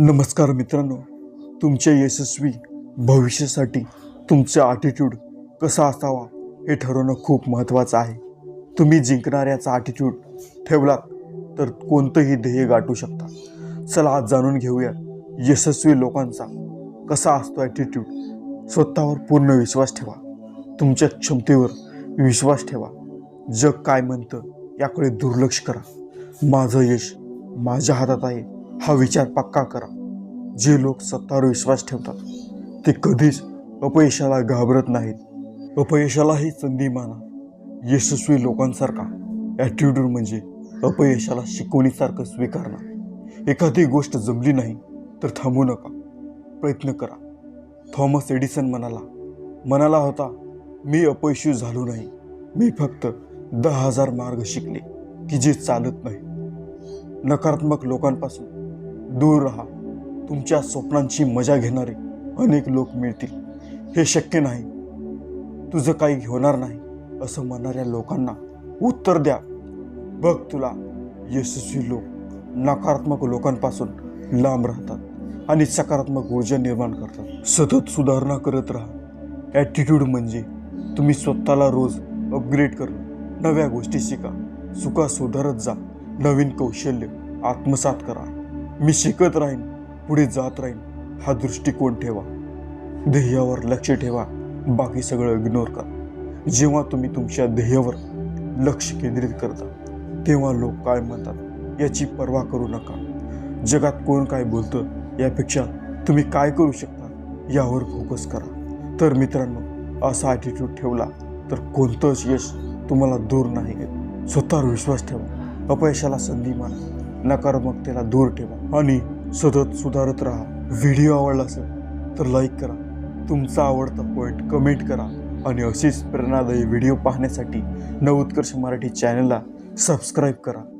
नमस्कार मित्रांनो तुमच्या यशस्वी भविष्यासाठी तुमचा ॲटिट्यूड कसा असावा हे ठरवणं खूप महत्त्वाचं आहे. तुम्ही जिंकणाऱ्याचा ॲटिट्यूड ठेवलात तर कोणतंही ध्येय गाठू शकता. चला आज जाणून घेऊया यशस्वी लोकांचा कसा असतो ॲटिट्यूड स्वतःवर पूर्ण विश्वास ठेवा. तुमच्या क्षमतेवर विश्वास ठेवा. जग काय म्हणतं याकडे दुर्लक्ष करा. माझं यश माझ्या हातात आहे. हा विचार पक्का करा. जे लोक सत्तावर विश्वास ठेवतात ते कधीच अपयशाला घाबरत नाहीत. अपयशालाही संधी माना. यशस्वी लोकांसारखा ॲटिट्यूड म्हणजे अपयशाला शिकवणीसारखं स्वीकारणं. एखादी गोष्ट जमली नाही तर थांबू नका. प्रयत्न करा. थॉमस एडिसन म्हणाला म्हणाला होता मी अपयशी झालो नाही. मी फक्त दहा हजार मार्ग शिकले की जे चालत नाही. नकारात्मक लोकांपासून दूर राहा. तुमच्या स्वप्नांची मजा घेणारे अनेक लोक मिळतील. हे शक्य नाही. तुझं काही होणार नाही असं म्हणणाऱ्या लोकांना उत्तर द्या. बघ तुला यशस्वी लोक नकारात्मक लोकांपासून लांब राहतात आणि सकारात्मक ऊर्जा निर्माण करतात. सतत सुधारणा करत राहा. ॲटिट्यूड म्हणजे तुम्ही स्वतःला रोज अपग्रेड करणं नव्या गोष्टी शिका. चुका सुधारत जा. नवीन कौशल्य आत्मसात करा. मी शिकत राहीन पुढे जात राहीन. हा दृष्टिकोन ठेवा. ध्येयावर लक्ष ठेवा. बाकी सगळं इग्नोर करा. जेव्हा तुम्ही तुमच्या ध्येयावर लक्ष केंद्रित करता तेव्हा लोक काय म्हणतात याची पर्वा करू नका. जगात कोण काय बोलतं यापेक्षा तुम्ही काय करू शकता यावर फोकस करा. तर मित्रांनो असा ॲटिट्यूड ठेवला तर कोणतंच यश तुम्हाला दूर नाही येत स्वतःवर विश्वास ठेवा. अपयशाला संधी माना. नकारात्मकतेला दूर ठेवा आणि सतत सुधारत राहा. व्हिडिओ आवडला असेल तर लाईक करा. तुमचा आवडता पॉईंट कमेंट करा. आणि अशीच प्रेरणादायी व्हिडिओ पाहण्यासाठी नवोत्कर्ष मराठी चॅनलला सबस्क्राईब करा.